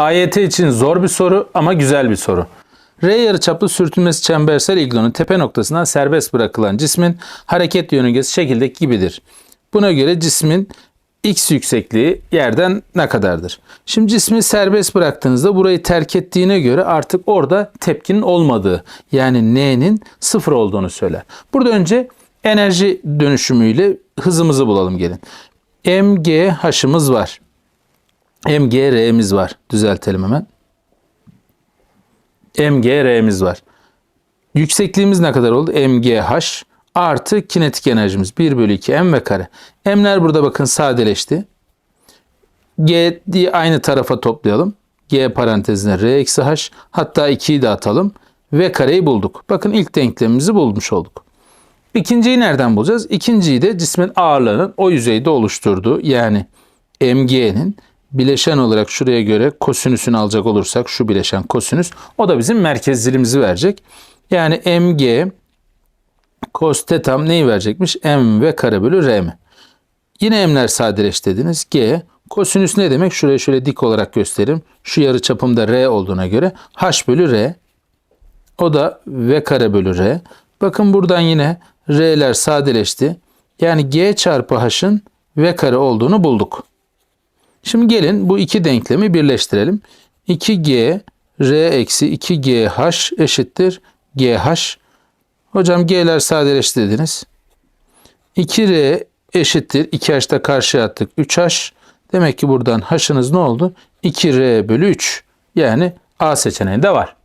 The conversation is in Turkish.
AYT için zor bir soru ama güzel bir soru. R yarıçaplı sürtünmesi çembersel iglonun tepe noktasından serbest bırakılan cismin hareket yörüngesi şekildeki gibidir. Buna göre cismin x yüksekliği yerden ne kadardır? Şimdi cismi serbest bıraktığınızda burayı terk ettiğine göre artık orada tepkinin olmadığı yani n'nin sıfır olduğunu söyler. Burada önce enerji dönüşümüyle hızımızı bulalım gelin. mgH'ımız var. Mgr'miz var. Düzeltelim hemen. mgr'miz var. Yüksekliğimiz ne kadar oldu? mgh artı kinetik enerjimiz 1 bölü 2 m ve kare. M'ler burada bakın sadeleşti. G'yi aynı tarafa toplayalım. G parantezine R eksi H. Hatta 2'yi de atalım. V kareyi bulduk. Bakın ilk denklemimizi bulmuş olduk. İkinciyi nereden bulacağız? İkinciyi de cismin ağırlığının o yüzeyde oluşturduğu yani mg'nin bileşen olarak şuraya göre kosinüsünü alacak olursak şu bileşen kosinüs o da bizim merkezlerimizi verecek. Yani mg cos tetam neyi verecekmiş? m ve kare bölü r mi? Yine m'ler sadeleş dediniz. G kosinüs ne demek? Şuraya şöyle dik olarak göstereyim. Şu yarı çapımda r olduğuna göre h bölü r. O da v kare bölü r. Bakın buradan yine r'ler sadeleşti. Yani g çarpı h'ın v kare olduğunu bulduk. Şimdi gelin bu iki denklemi birleştirelim. 2g r eksi 2gh eşittir gh. Hocam g'ler sadeleşti dediniz. 2r eşittir 2h'da karşıya attık 3h. Demek ki buradan h'ınız ne oldu? 2r bölü 3. Yani A seçeneğinde var.